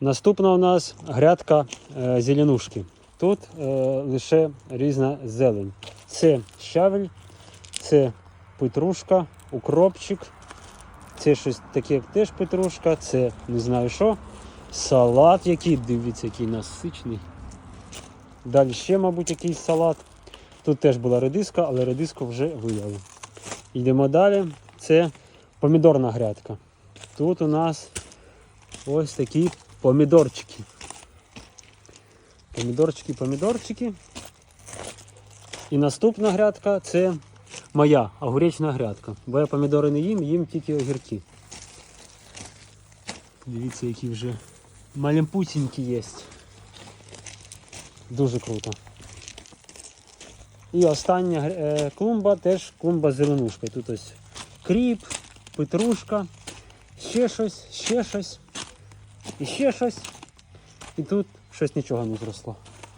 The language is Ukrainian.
Наступна у нас грядка е, зеленушки. Тут е, лише різна зелень. Це щавель, це петрушка, укропчик. Це щось таке, як теж петрушка, це не знаю що. Салат який, дивіться, який насичний. Далі ще, мабуть, якийсь салат. Тут теж була редиска, але редиску вже вияли. Йдемо далі. Це помідорна грядка. Тут у нас ось такі помідорчики. Помідорчики, помідорчики. І наступна грядка це моя огуречна грядка. Бо я помідори не їм, їм тільки огірки. Дивіться, які вже малімпусінькі є. Дуже круто. І остання е, клумба теж клумба з зеленушкою. Тут ось кріп, петрушка, ще щось, ще щось, і ще щось. І тут щось нічого не зросло.